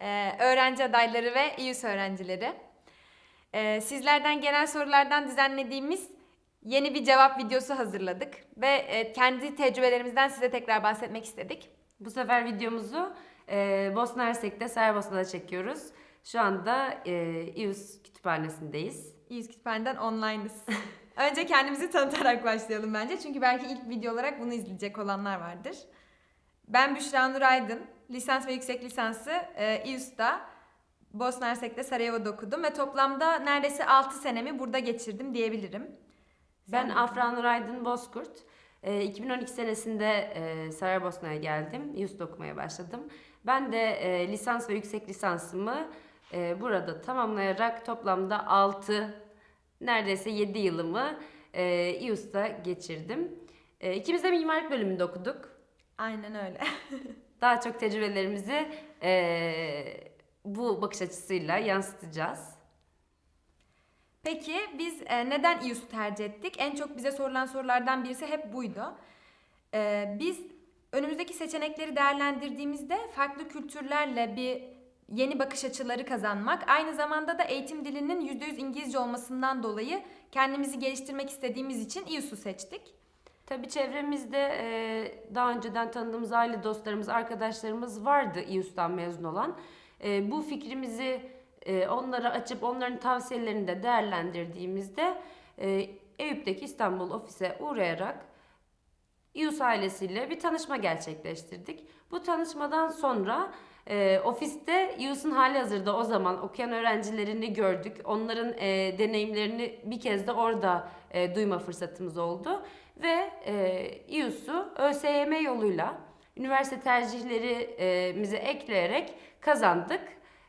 e, öğrenci adayları ve İYÜS öğrencileri. E, sizlerden gelen sorulardan düzenlediğimiz yeni bir cevap videosu hazırladık ve e, kendi tecrübelerimizden size tekrar bahsetmek istedik. Bu sefer videomuzu e, Bosna Hersek'te Saraybosna'da çekiyoruz. Şu anda e, İUS kütüphanesindeyiz. İYÜS Kütüphane'den online'ız. Önce kendimizi tanıtarak başlayalım bence. Çünkü belki ilk video olarak bunu izleyecek olanlar vardır. Ben Büşra Nur Aydın. Lisans ve yüksek lisansı e, İYÜS'ta Bosna Hersek'te Sarajevo'da okudum ve toplamda neredeyse 6 senemi burada geçirdim diyebilirim. Ben Afra Nur Aydın Bozkurt. E, 2012 senesinde e, Saraybosna'ya geldim. İUS'ta okumaya başladım. Ben de e, lisans ve yüksek lisansımı e, burada tamamlayarak toplamda 6, neredeyse 7 yılımı e, İUS'ta geçirdim. E, ikimiz de mimarlık bölümünde okuduk. Aynen öyle. Daha çok tecrübelerimizi eee, bu bakış açısıyla yansıtacağız. Peki biz e, neden İYÜS'ü tercih ettik? En çok bize sorulan sorulardan birisi hep buydu. E, biz önümüzdeki seçenekleri değerlendirdiğimizde farklı kültürlerle bir yeni bakış açıları kazanmak, aynı zamanda da eğitim dilinin %100 İngilizce olmasından dolayı kendimizi geliştirmek istediğimiz için İYÜS'ü seçtik. Tabii çevremizde eee, daha önceden tanıdığımız aile dostlarımız, arkadaşlarımız vardı İUS'tan mezun olan. Eee, bu fikrimizi eee, onlara açıp onların tavsiyelerini de değerlendirdiğimizde eee Eyüp'teki İstanbul ofise uğrayarak İUS ailesiyle bir tanışma gerçekleştirdik. Bu tanışmadan sonra e, ofiste İUS'un hali hazırda o zaman okuyan öğrencilerini gördük. Onların e, deneyimlerini bir kez de orada e, duyma fırsatımız oldu. Ve e, İUS'u ÖSYM yoluyla üniversite tercihlerimizi ekleyerek kazandık.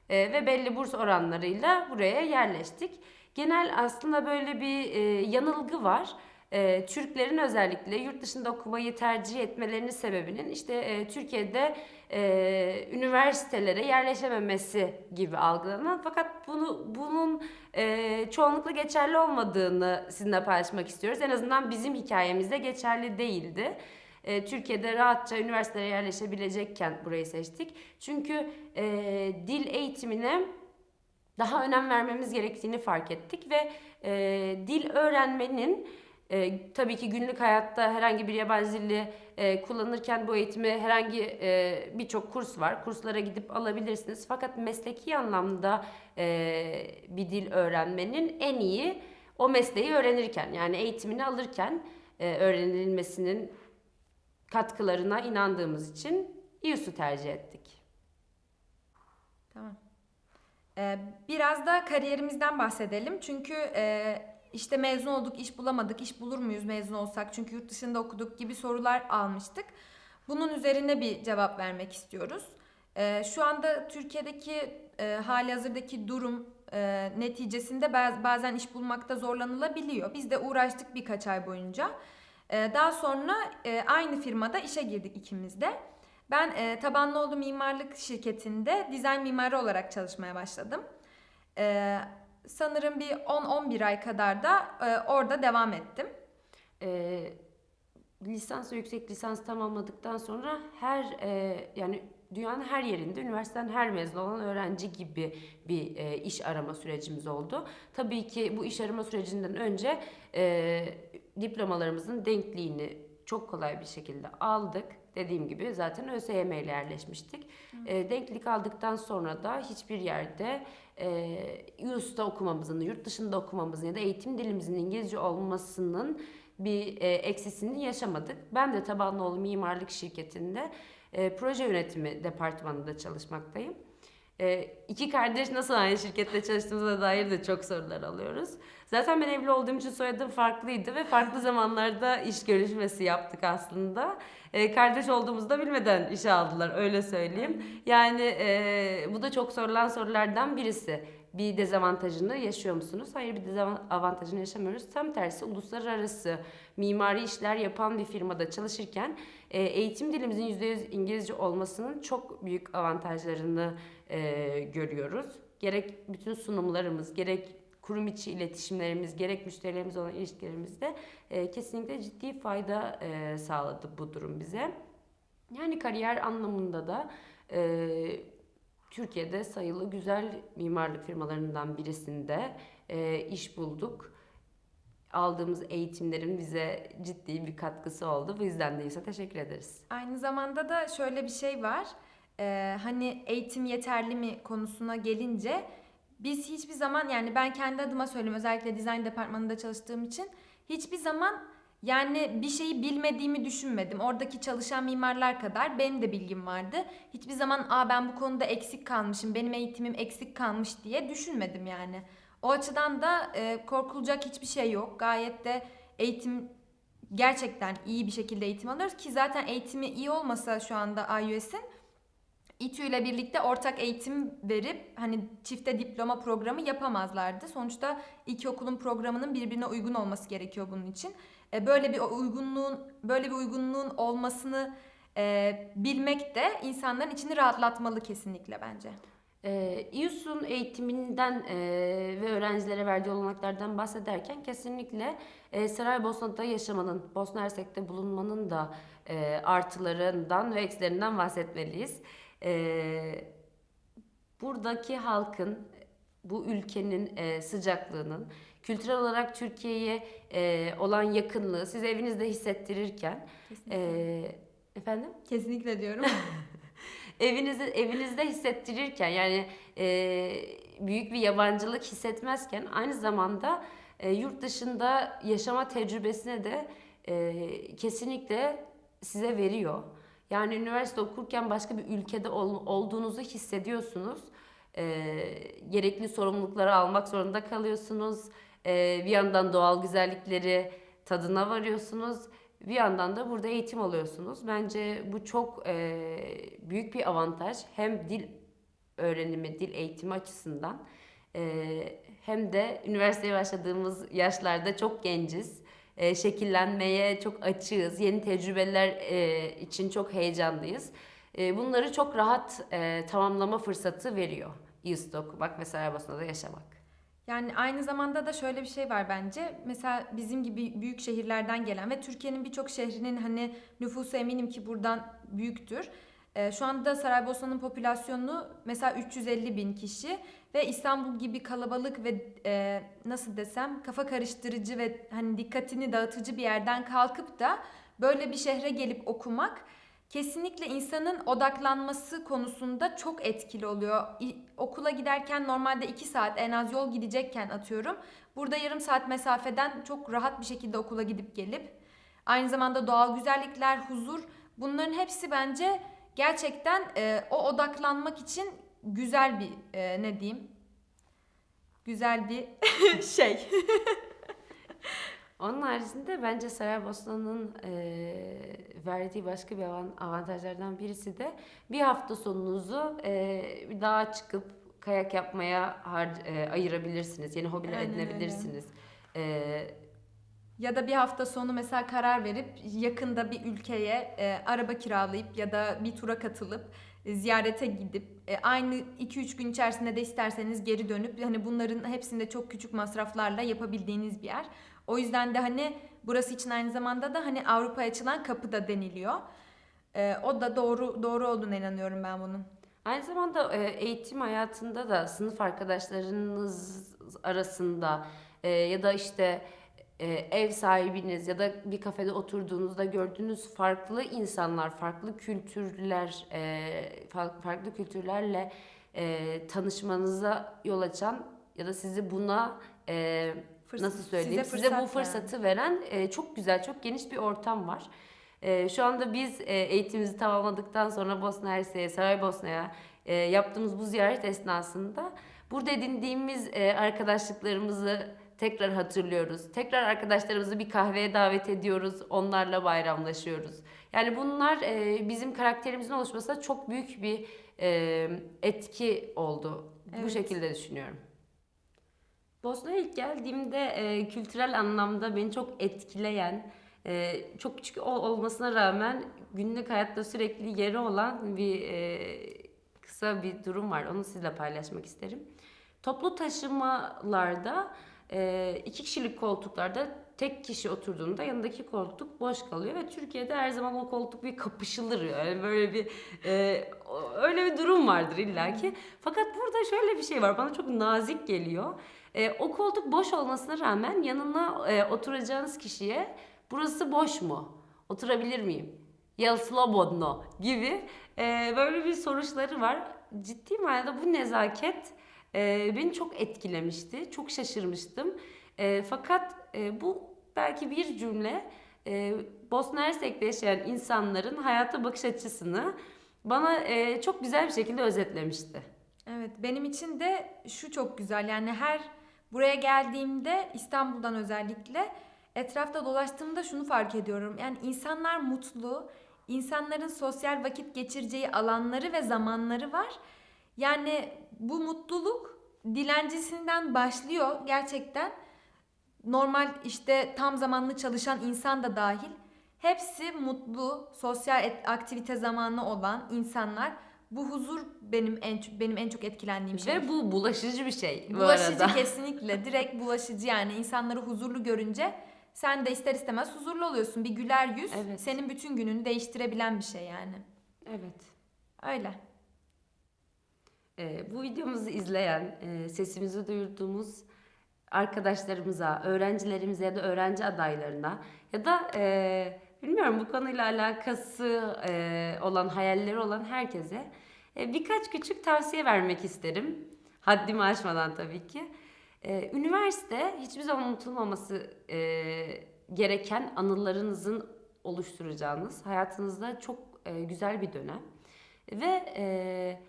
E, ve belli burs oranlarıyla buraya yerleştik. Genel aslında böyle bir e, yanılgı var. E, Türklerin özellikle yurt dışında okumayı tercih etmelerinin sebebinin işte e, Türkiye'de e, üniversitelere yerleşememesi gibi algılanan fakat bunu bunun e, çoğunlukla geçerli olmadığını sizinle paylaşmak istiyoruz. En azından bizim hikayemizde geçerli değildi. E, Türkiye'de rahatça üniversitelere yerleşebilecekken burayı seçtik. Çünkü e, dil eğitimine daha önem vermemiz gerektiğini fark ettik ve e, dil öğrenmenin e, tabii ki günlük hayatta herhangi bir yabancı dili e, kullanırken bu eğitimi herhangi e, birçok kurs var. Kurslara gidip alabilirsiniz. Fakat mesleki anlamda e, bir dil öğrenmenin en iyi o mesleği öğrenirken yani eğitimini alırken e, öğrenilmesinin katkılarına inandığımız için İUS'u tercih ettik. Tamam. Ee, biraz da kariyerimizden bahsedelim. Çünkü e, işte mezun olduk, iş bulamadık, iş bulur muyuz mezun olsak? Çünkü yurt dışında okuduk gibi sorular almıştık. Bunun üzerine bir cevap vermek istiyoruz. Ee, şu anda Türkiye'deki e, hali hazırdaki durum e, neticesinde baz- bazen iş bulmakta zorlanılabiliyor. Biz de uğraştık birkaç ay boyunca. Ee, daha sonra e, aynı firmada işe girdik ikimiz de. Ben e, Tabanlıoğlu Mimarlık Şirketi'nde dizayn mimarı olarak çalışmaya başladım. E, sanırım bir 10-11 ay kadar da e, orada devam ettim. e, lisans ve yüksek lisans tamamladıktan sonra her e, yani dünyanın her yerinde üniversiteden her mezun olan öğrenci gibi bir e, iş arama sürecimiz oldu. Tabii ki bu iş arama sürecinden önce e, diplomalarımızın denkliğini çok kolay bir şekilde aldık. Dediğim gibi zaten ÖSYM ile yerleşmiştik. E, denklik aldıktan sonra da hiçbir yerde e, YUS'ta okumamızın, yurt dışında okumamızın ya da eğitim dilimizin İngilizce olmasının bir e, eksisini yaşamadık. Ben de Tabanlıoğlu Mimarlık Şirketi'nde e, proje yönetimi departmanında çalışmaktayım. E, iki kardeş nasıl aynı şirkette çalıştığımıza dair de çok sorular alıyoruz. Zaten ben evli olduğum için soyadım farklıydı ve farklı zamanlarda iş görüşmesi yaptık aslında. E, kardeş olduğumuzda bilmeden işe aldılar öyle söyleyeyim. Yani e, bu da çok sorulan sorulardan birisi. Bir dezavantajını yaşıyor musunuz? Hayır bir dezavantajını yaşamıyoruz. Tam tersi uluslararası mimari işler yapan bir firmada çalışırken e, eğitim dilimizin %100 İngilizce olmasının çok büyük avantajlarını e, görüyoruz. Gerek bütün sunumlarımız, gerek kurum içi iletişimlerimiz, gerek müşterilerimiz olan ilişkilerimizde e, kesinlikle ciddi fayda e, sağladı bu durum bize. Yani kariyer anlamında da e, Türkiye'de sayılı güzel mimarlık firmalarından birisinde e, iş bulduk. Aldığımız eğitimlerin bize ciddi bir katkısı oldu. Bu yüzden de teşekkür ederiz. Aynı zamanda da şöyle bir şey var. Ee, hani eğitim yeterli mi konusuna gelince biz hiçbir zaman yani ben kendi adıma söyleyeyim özellikle dizayn departmanında çalıştığım için hiçbir zaman yani bir şeyi bilmediğimi düşünmedim. Oradaki çalışan mimarlar kadar benim de bilgim vardı. Hiçbir zaman aa ben bu konuda eksik kalmışım, benim eğitimim eksik kalmış diye düşünmedim yani. O açıdan da e, korkulacak hiçbir şey yok. Gayet de eğitim gerçekten iyi bir şekilde eğitim alıyoruz ki zaten eğitimi iyi olmasa şu anda IUS'in İTÜ ile birlikte ortak eğitim verip hani çifte diploma programı yapamazlardı. Sonuçta iki okulun programının birbirine uygun olması gerekiyor bunun için. E, böyle bir uygunluğun böyle bir uygunluğun olmasını e, bilmek de insanların içini rahatlatmalı kesinlikle bence. E, İUS'un eğitiminden e, ve öğrencilere verdiği olanaklardan bahsederken kesinlikle e, Saraybosna'da yaşamanın, Bosna Hersek'te bulunmanın da e, artılarından ve eksilerinden bahsetmeliyiz. E, buradaki halkın, bu ülkenin e, sıcaklığının, kültürel olarak Türkiye'ye e, olan yakınlığı siz evinizde hissettirirken, Kesinlikle, e, efendim? kesinlikle diyorum. evinizde evinizde hissettirirken yani e, büyük bir yabancılık hissetmezken aynı zamanda e, yurt dışında yaşama tecrübesine de e, kesinlikle size veriyor. Yani üniversite okurken başka bir ülkede ol- olduğunuzu hissediyorsunuz. E, gerekli sorumlulukları almak zorunda kalıyorsunuz. E, bir yandan doğal güzellikleri tadına varıyorsunuz. Bir yandan da burada eğitim alıyorsunuz. Bence bu çok e, büyük bir avantaj. Hem dil öğrenimi, dil eğitimi açısından e, hem de üniversiteye başladığımız yaşlarda çok genciz. E, şekillenmeye çok açığız. Yeni tecrübeler e, için çok heyecanlıyız. E, bunları çok rahat tamamlama fırsatı veriyor. İST okumak ve Saraybosna'da yaşamak. Yani aynı zamanda da şöyle bir şey var bence. Mesela bizim gibi büyük şehirlerden gelen ve Türkiye'nin birçok şehrinin hani nüfusu eminim ki buradan büyüktür. Ee, şu anda Saraybosna'nın popülasyonu mesela 350 bin kişi ve İstanbul gibi kalabalık ve e, nasıl desem kafa karıştırıcı ve hani dikkatini dağıtıcı bir yerden kalkıp da böyle bir şehre gelip okumak kesinlikle insanın odaklanması konusunda çok etkili oluyor. Okula giderken normalde 2 saat en az yol gidecekken atıyorum. Burada yarım saat mesafeden çok rahat bir şekilde okula gidip gelip aynı zamanda doğal güzellikler, huzur bunların hepsi bence gerçekten e, o odaklanmak için güzel bir e, ne diyeyim? Güzel bir şey. Onun haricinde bence Saraybosna'nın eee verdiği başka bir avan- avantajlardan birisi de bir hafta sonunuzu eee bir dağa çıkıp kayak yapmaya har- eee, ayırabilirsiniz. Yeni hobiler Aynen öyle. edinebilirsiniz. Ya da bir hafta sonu mesela karar verip yakında bir ülkeye e, araba kiralayıp ya da bir tura katılıp e, ziyarete gidip e, aynı 2-3 gün içerisinde de isterseniz geri dönüp hani bunların hepsinde çok küçük masraflarla yapabildiğiniz bir yer. O yüzden de hani burası için aynı zamanda da hani Avrupa'ya açılan kapı da deniliyor. E, o da doğru doğru olduğuna inanıyorum ben bunun. Aynı zamanda e, eğitim hayatında da sınıf arkadaşlarınız arasında e, ya da işte e, ev sahibiniz ya da bir kafede oturduğunuzda gördüğünüz farklı insanlar, farklı kültürler, e, fa- farklı kültürlerle e, tanışmanıza yol açan ya da sizi buna e, Fırs- nasıl söyleyeyim size size, fırsat bu fırsatı veren e, çok güzel, çok geniş bir ortam var. E, şu anda biz e, eğitimimizi tamamladıktan sonra Bosna Hersek'e, Saraybosna'ya e, yaptığımız bu ziyaret esnasında burada edindiğimiz e, arkadaşlıklarımızı tekrar hatırlıyoruz. Tekrar arkadaşlarımızı bir kahveye davet ediyoruz, onlarla bayramlaşıyoruz. Yani bunlar e, bizim karakterimizin oluşmasına çok büyük bir e, etki oldu. Bu Evet. şekilde düşünüyorum. Bosna'ya ilk geldiğimde e, kültürel anlamda beni çok etkileyen, e, çok küçük ol- olmasına rağmen günlük hayatta sürekli yeri olan bir e, kısa bir durum var. Onu sizle paylaşmak isterim. Toplu taşımalarda e, iki kişilik koltuklarda tek kişi oturduğunda yanındaki koltuk boş kalıyor ve Türkiye'de her zaman o koltuk bir kapışılır yani böyle bir e, öyle bir durum vardır illaki. Fakat burada şöyle bir şey var bana çok nazik geliyor. E, o koltuk boş olmasına rağmen yanına e, oturacağınız kişiye burası boş mu? Oturabilir miyim? Yel slobodno gibi e, böyle bir soruşları var. Ciddi manada bu nezaket e, beni çok etkilemişti. Çok şaşırmıştım. E, fakat e, bu belki bir cümle e, Bosna Hersek'te yaşayan insanların hayata bakış açısını bana e, çok güzel bir şekilde özetlemişti. Evet, benim için de şu çok güzel. Yani her buraya geldiğimde İstanbul'dan özellikle etrafta dolaştığımda şunu fark ediyorum. Yani insanlar mutlu, insanların sosyal vakit geçireceği alanları ve zamanları var. Yani bu mutluluk dilencisinden başlıyor gerçekten. Normal işte tam zamanlı çalışan insan da dahil. Hepsi mutlu, sosyal aktivite zamanı olan insanlar. Bu huzur benim en benim en çok etkilendiğim şey. Ve bu bulaşıcı bir şey bu bulaşıcı arada. kesinlikle. Direkt bulaşıcı yani insanları huzurlu görünce sen de ister istemez huzurlu oluyorsun. Bir güler yüz Evet. senin bütün gününü değiştirebilen bir şey yani. Evet. Öyle. Ee, bu videomuzu izleyen, e, sesimizi duyurduğumuz arkadaşlarımıza, öğrencilerimize ya da öğrenci adaylarına ya da e, bilmiyorum bu konuyla alakası e, olan, hayalleri olan herkese birkaç küçük tavsiye vermek isterim. Haddimi aşmadan tabii ki. Üniversite hiçbir zaman unutulmaması gereken anılarınızın oluşturacağınız, hayatınızda çok güzel bir dönem. Ve e,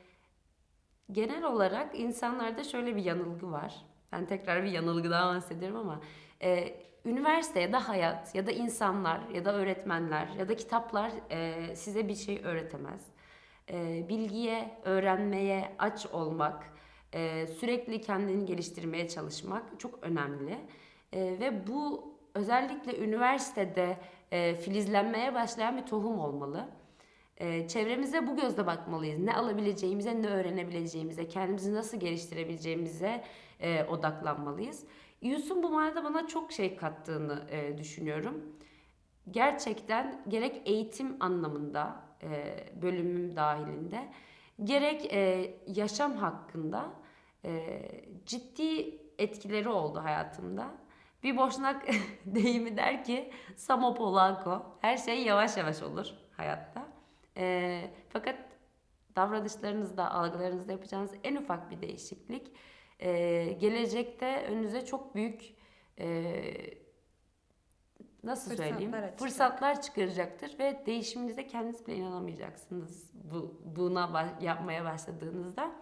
genel olarak insanlarda şöyle bir yanılgı var. Ben tekrar bir yanılgıdan bahsediyorum ama e, üniversite ya da hayat ya da insanlar ya da öğretmenler ya da kitaplar e, size bir şey öğretemez. E, bilgiye, öğrenmeye aç olmak, e, sürekli kendini geliştirmeye çalışmak çok önemli. E, ve bu özellikle üniversitede e, filizlenmeye başlayan bir tohum olmalı. Ee, çevremize bu gözle bakmalıyız. Ne alabileceğimize, ne öğrenebileceğimize, kendimizi nasıl geliştirebileceğimize e, odaklanmalıyız. İYUS'un bu manada bana çok şey kattığını e, düşünüyorum. Gerçekten gerek eğitim anlamında, e, bölümüm dahilinde, gerek e, yaşam hakkında e, ciddi etkileri oldu hayatımda. Bir boşnak deyimi der ki Samo Polako. Her şey yavaş yavaş olur hayatta. Ee, fakat davranışlarınızda, algılarınızda yapacağınız en ufak bir değişiklik e, gelecekte önünüze çok büyük e, nasıl Fırsatlar söyleyeyim açacak. fırsatlar çıkaracaktır ve değişiminize kendiniz bile inanamayacaksınız bu buna ba- yapmaya başladığınızda.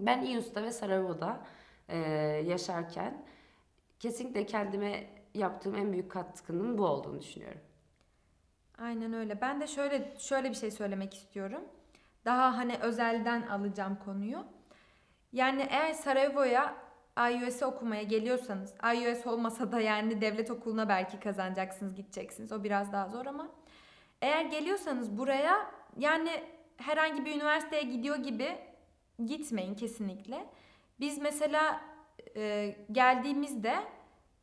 Ben İyus'ta ve Sarajevo'da e, yaşarken kesinlikle kendime yaptığım en büyük katkının bu olduğunu düşünüyorum. Aynen öyle. Ben de şöyle şöyle bir şey söylemek istiyorum. Daha hani özelden alacağım konuyu. Yani eğer Sarajevo'ya IUS'e okumaya geliyorsanız, IUS olmasa da yani devlet okuluna belki kazanacaksınız, gideceksiniz. O biraz daha zor ama eğer geliyorsanız buraya yani herhangi bir üniversiteye gidiyor gibi gitmeyin kesinlikle. Biz mesela e, geldiğimizde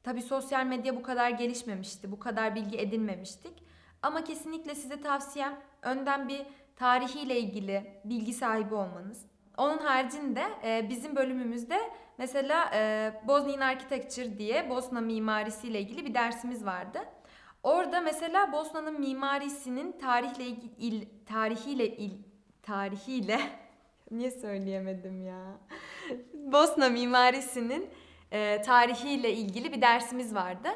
tabii sosyal medya bu kadar gelişmemişti, bu kadar bilgi edinmemiştik. Ama kesinlikle size tavsiyem önden bir tarihiyle ilgili bilgi sahibi olmanız. Onun haricinde e, bizim bölümümüzde mesela e, Bosnian Architecture diye Bosna mimarisiyle ilgili bir dersimiz vardı. Orada mesela Bosna'nın mimarisinin tarihle il, tarihiyle il, tarihiyle niye söyleyemedim ya? Bosna mimarisinin e, tarihiyle ilgili bir dersimiz vardı.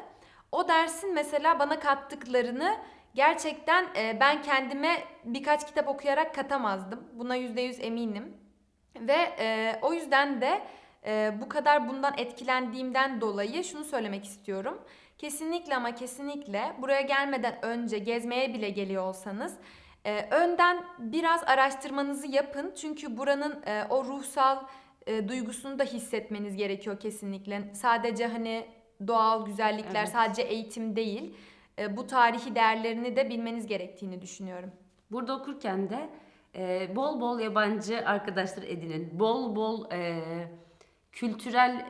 O dersin mesela bana kattıklarını gerçekten e, ben kendime birkaç kitap okuyarak katamazdım. Buna yüzde yüz eminim. Ve e, o yüzden de e, bu kadar bundan etkilendiğimden dolayı şunu söylemek istiyorum. Kesinlikle ama kesinlikle buraya gelmeden önce gezmeye bile geliyor olsanız e, önden biraz araştırmanızı yapın. Çünkü buranın e, o ruhsal e, duygusunu da hissetmeniz gerekiyor kesinlikle. Sadece hani doğal güzellikler, Evet. sadece eğitim değil. E, bu tarihi değerlerini de bilmeniz gerektiğini düşünüyorum. Burada okurken de e, bol bol yabancı arkadaşlar edinin. Bol bol e, kültürel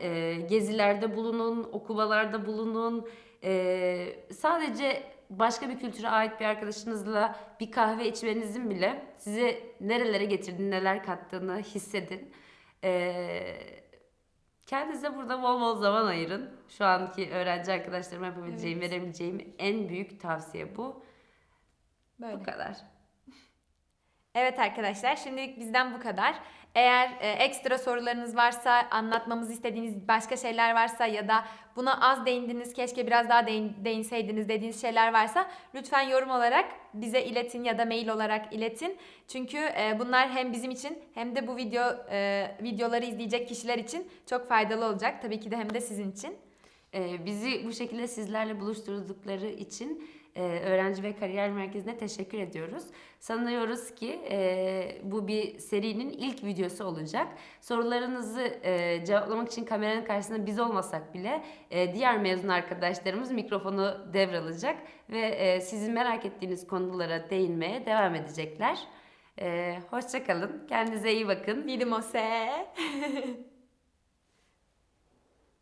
gezilerde bulunun, okumalarda bulunun. sadece başka bir kültüre ait bir arkadaşınızla bir kahve içmenizin bile sizi nerelere getirdiğini, neler kattığını hissedin. E, kendinize burada bol bol zaman ayırın. Şu anki öğrenci arkadaşlarıma yapabileceğim, Evet. verebileceğim en büyük tavsiye bu. Böyle. Bu kadar. Evet arkadaşlar şimdilik bizden bu kadar. Eğer e, ekstra sorularınız varsa, anlatmamızı istediğiniz başka şeyler varsa ya da buna az değindiniz, keşke biraz daha değin, değinseydiniz dediğiniz şeyler varsa lütfen yorum olarak bize iletin ya da mail olarak iletin. Çünkü e, bunlar hem bizim için hem de bu video e, videoları izleyecek kişiler için çok faydalı olacak. Tabii ki de hem de sizin için. Ee, bizi bu şekilde sizlerle buluşturdukları için e, Öğrenci ve Kariyer Merkezi'ne teşekkür ediyoruz. Sanıyoruz ki e, bu bir serinin ilk videosu olacak. Sorularınızı e, cevaplamak için kameranın karşısında biz olmasak bile e, diğer mezun arkadaşlarımız mikrofonu devralacak ve e, sizin merak ettiğiniz konulara değinmeye devam edecekler. E, hoşça kalın. Kendinize iyi bakın. Vidimose.